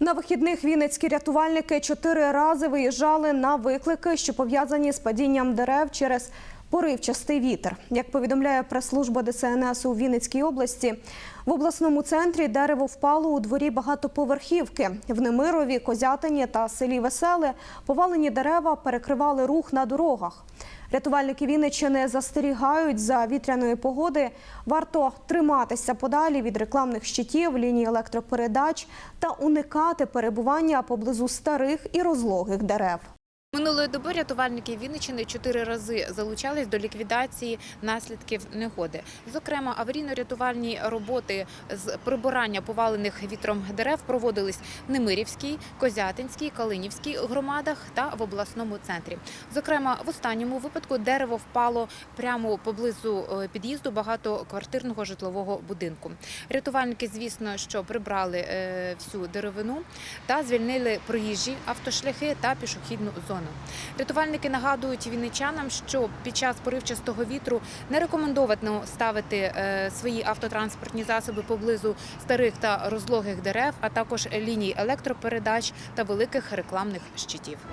На вихідних вінницькі рятувальники чотири рази виїжджали на виклики, що пов'язані з падінням дерев через поривчастий вітер. Як повідомляє прес-служба ДСНС у Вінницькій області, в обласному центрі дерево впало у дворі багатоповерхівки. В Немирові, Козятині та селі Веселе повалені дерева перекривали рух на дорогах. Рятувальники Вінниччини застерігають за вітряної погоди. Варто триматися подалі від рекламних щитів, ліній електропередач та уникати перебування поблизу старих і розлогих дерев. Минулої доби рятувальники Вінниччини чотири рази залучались до ліквідації наслідків негоди. Зокрема, аварійно-рятувальні роботи з прибирання повалених вітром дерев проводились в Немирівській, Козятинській, Калинівській громадах та в обласному центрі. Зокрема, в останньому випадку дерево впало прямо поблизу е, під'їзду багатоквартирного житлового будинку. Рятувальники, звісно, що прибрали е, всю деревину та звільнили проїжджі автошляхи та пішохідну зону. Рятувальники нагадують вінничанам, що під час поривчастого вітру не рекомендовано ставити е, свої автотранспортні засоби поблизу старих та розлогих дерев, а також ліній електропередач та великих рекламних щитів.